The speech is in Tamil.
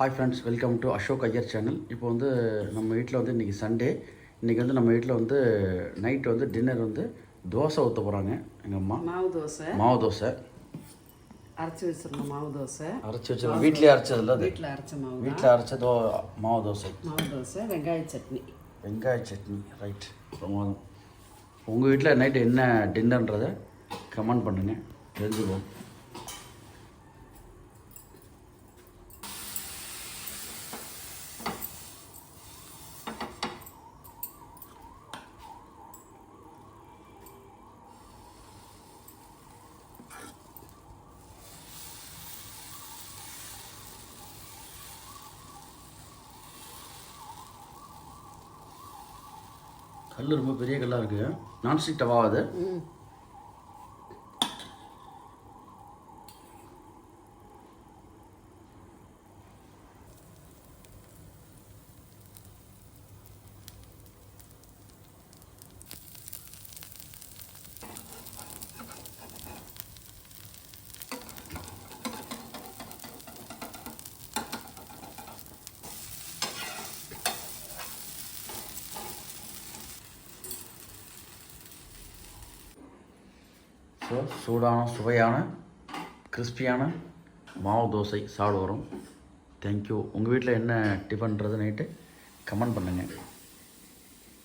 Hi friends welcome to Ashok Iyer channel இப்போ வந்து நம்ம வீட்டில் வந்து இன்றைக்கி சண்டே இன்றைக்கி வந்து நம்ம வீட்டில் வந்து நைட் வந்து டின்னர் வந்து தோசை ஊற்ற போகிறாங்க எங்கள் அம்மா? மாவு தோசை. மாவு தோசை. அரைச்சி வச்சிருந்தோம் மாவு தோசை. அரைச்சி வச்சு வீட்லேயே அரைச்சதில்ல அது? வீட்டில் அரைச்ச மாவு வீட்டில் அரைச்ச தோ மாவு தோசை. மாவு தோசை வெங்காய சட்னி. வெங்காய சட்னி ரைட் பிரமாதம் உங்கள் வீட்டில் நைட்டு என்ன டின்னர்ன்றதை கமெண்ட் பண்ணுங்கள் தெரிஞ்சுக்குவோம். கல் ரொம்ப பெரிய கல்லாக இருக்குது நான்ஸ்டிக் டவா ஸோ சூடான சுவையான கிறிஸ்பியான மாவு தோசை சாப்பிட வரும். தேங்க்யூ உங்கள் வீட்டில் என்ன டிஃபன்றது நைட்டு கமெண்ட் பண்ணுங்கள்